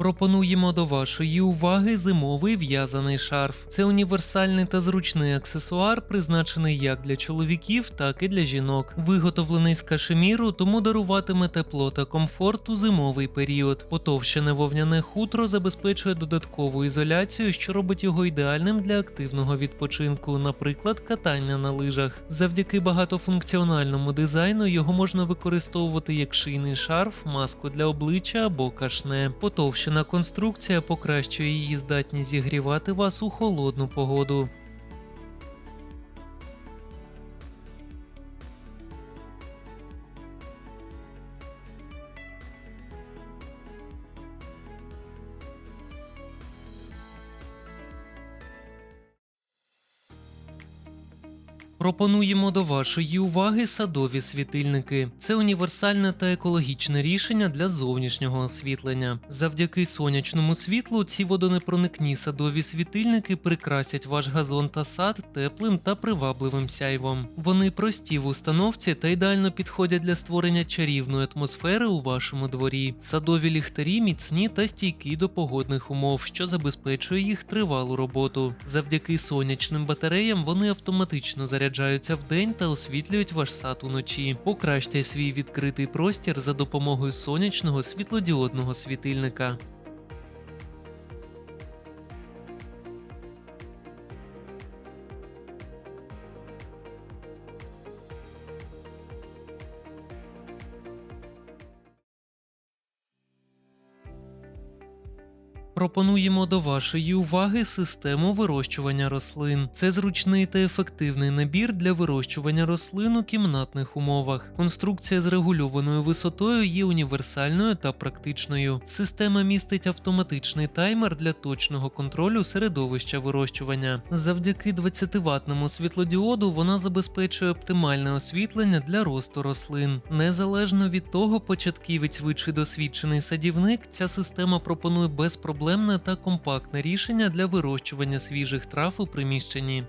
Пропонуємо до вашої уваги зимовий в'язаний шарф. Це універсальний та зручний аксесуар, призначений як для чоловіків, так і для жінок. Виготовлений з кашеміру, тому даруватиме тепло та комфорт у зимовий період. Потовщене вовняне хутро забезпечує додаткову ізоляцію, що робить його ідеальним для активного відпочинку, наприклад, катання на лижах. Завдяки багатофункціональному дизайну його можна використовувати як шийний шарф, маску для обличчя або кашне. Потовщена конструкція покращує її здатність зігрівати вас у холодну погоду. Пропонуємо до вашої уваги садові світильники. Це універсальне та екологічне рішення для зовнішнього освітлення. Завдяки сонячному світлу ці водонепроникні садові світильники прикрасять ваш газон та сад теплим та привабливим сяйвом. Вони прості в установці та ідеально підходять для створення чарівної атмосфери у вашому дворі. Садові ліхтарі міцні та стійкі до погодних умов, що забезпечує їх тривалу роботу. Завдяки сонячним батареям вони автоматично заряджаються вдень та освітлюють ваш сад уночі. Покращте свій відкритий простір за допомогою сонячного світлодіодного світильника. Пропонуємо до вашої уваги систему вирощування рослин. Це зручний та ефективний набір для вирощування рослин у кімнатних умовах. Конструкція з регульованою висотою є універсальною та практичною. Система містить автоматичний таймер для точного контролю середовища вирощування. Завдяки 20-ваттному світлодіоду вона забезпечує оптимальне освітлення для росту рослин. Незалежно від того, початківець ви чи досвідчений садівник, ця система пропонує безпроблемне та компактне рішення для вирощування свіжих трав у приміщенні.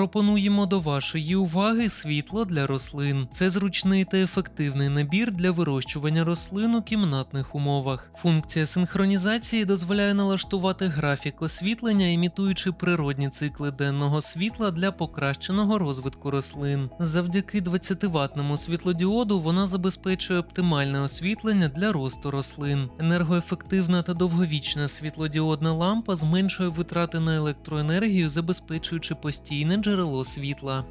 Пропонуємо до вашої уваги світло для рослин. Це зручний та ефективний набір для вирощування рослин у кімнатних умовах. Функція синхронізації дозволяє налаштувати графік освітлення, імітуючи природні цикли денного світла для покращеного розвитку рослин. Завдяки 20-ваттному світлодіоду вона забезпечує оптимальне освітлення для росту рослин. Енергоефективна та довговічна світлодіодна лампа зменшує витрати на електроенергію, забезпечуючи постійне джерело світла.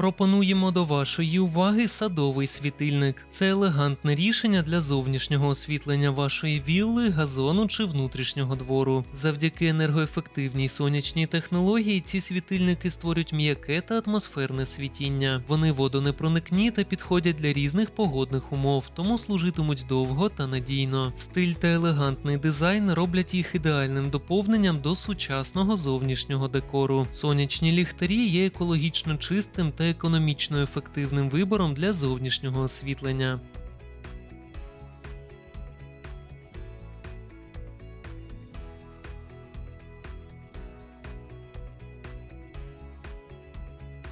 Пропонуємо до вашої уваги садовий світильник. Це елегантне рішення для зовнішнього освітлення вашої вілли, газону чи внутрішнього двору. Завдяки енергоефективній сонячній технології ці світильники створюють м'яке та атмосферне світіння. Вони водонепроникні та підходять для різних погодних умов, тому служитимуть довго та надійно. Стиль та елегантний дизайн роблять їх ідеальним доповненням до сучасного зовнішнього декору. Сонячні ліхтарі є екологічно чистим та економічно ефективним вибором для зовнішнього освітлення.